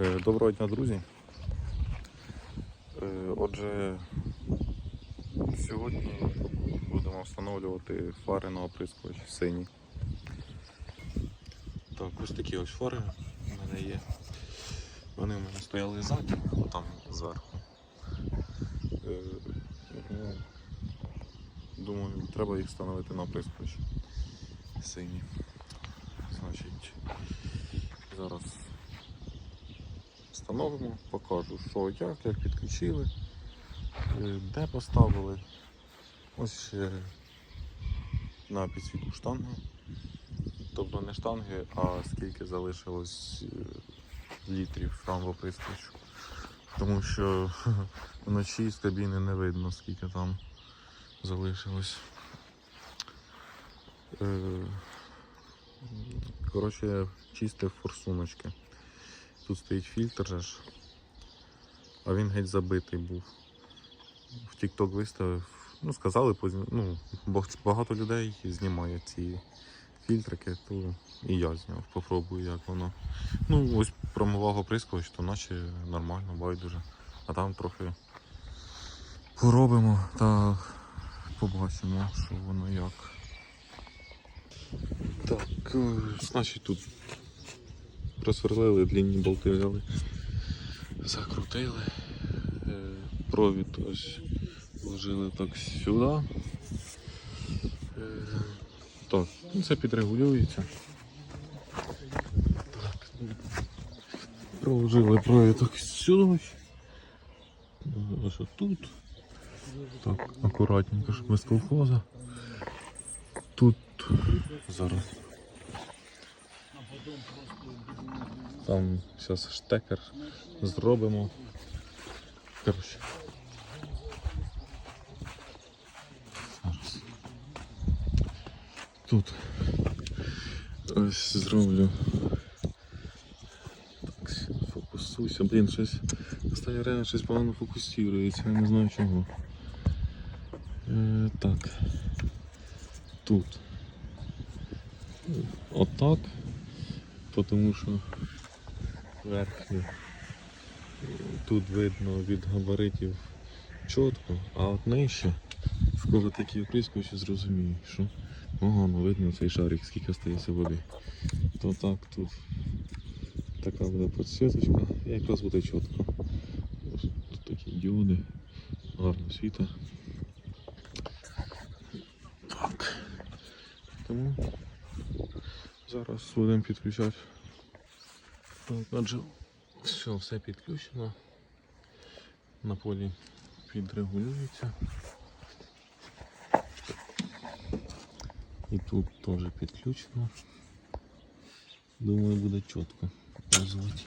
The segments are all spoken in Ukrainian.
е, доброго дня, друзі. Е, Отже, сьогодні будемо встановлювати фари на оприскувач сині. Так, ось такі ось фари в мене є. Вони в мене стояли ззаді, отам зверху. Е, ну, Думаю, треба їх встановити на оприскувач сині. Значить, зараз встановимо, покажу, що як, як підключили, е, де поставили. Ось ще на підсвітку штанги. Тобто не штанги, а скільки залишилось е, літрів оприскувачу. Тому що вночі з кабіни не видно, скільки там залишилось. Е, Коротше, чистив форсуночки. Тут стоїть фільтр же а він геть забитий був. В TikTok виставив. Ну, сказали, ну, багато людей знімає ці фільтрики, то і я зняв, попробую, як воно. Ну, ось промивав оприскувач, то наче нормально, байдуже. А там трохи поробимо та побачимо, що воно як. Так, е, значить тут просверлили, длинні болти взяли, закрутили, е, провід ось вложили так сюди. Е, Так, ну, це підрегулюється. Так, проложили провід так сюди. Ось тут. Так, акуратненько, щоб без колхоза. Тут зараз. Там зараз штекер зробимо. Коротше. Тут ось зроблю. Так, фокусуйся. Блін, щось останнє время щось погано фокусується, я не знаю чого. Е, так. Тут. Отак. Тому що верхню е, тут видно від габаритів чітко, а от нижче, в кого такі оприскувачі, зрозуміють, що погано видно цей шарик, скільки стається води. То так тут така буде підсвіточка і якраз буде чітко. Ось тут такі діоди, гарно світа. Так. Тому зараз будемо підключати. Так, отже, все, все підключено. На полі підрегулюється. І тут теж підключено. Думаю, буде чітко показувати.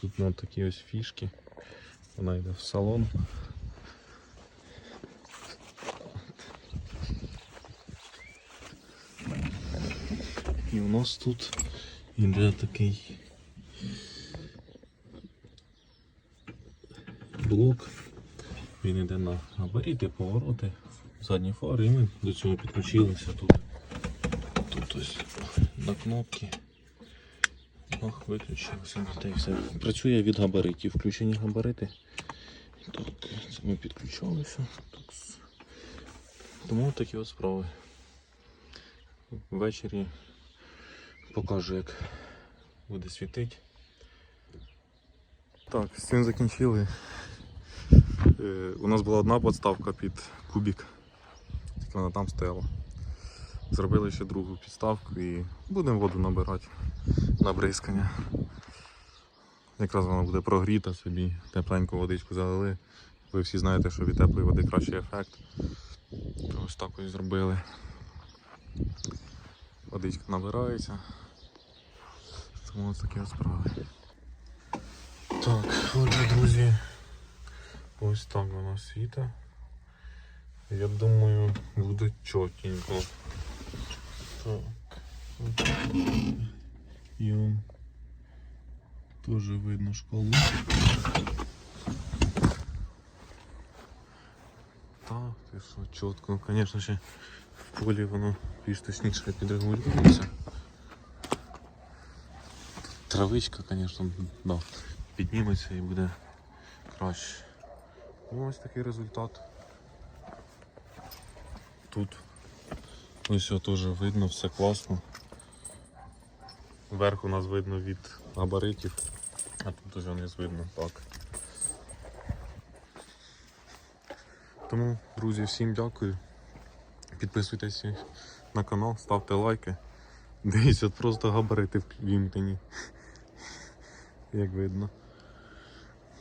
Тут на такі ось фішки. Вона йде в салон. І у нас тут іде такий блок. Він йде на габаріти, повороти, задні фари, і ми до цього підключилися тут. Тут ось на кнопки. Ох, виключилося, та все. Працює від габаритів. Включені габарити. Так, це ми підключалися. Так. Тому такі от справи. Ввечері покажу, як буде світити. Так, з цим закінчили. Е, у нас була одна підставка під кубік, тільки вона там стояла. Зробили ще другу підставку і будемо воду набирати на бризкання. Якраз вона буде прогріта собі, тепленьку водичку залили. Ви всі знаєте, що від теплої води кращий ефект. Ось так ось зробили. Водичка набирається. Тому ось такі от справи. Так, отже, друзі, ось так воно світа. Я думаю, буде чотенько. Так. от. І он теж видно шкалу. Так, ти що, чітко. Звісно, ще в полі воно більш точніше підрегулюється. Травичка, звісно, да, підніметься і буде краще. Ну, ось такий результат. Тут ось теж видно, все класно. Вверх у нас видно від габаритів, а тут ось не видно так. Тому, друзі, всім дякую. Підписуйтесь на канал, ставте лайки. Дивіться, просто габарити вімкнені. Як видно.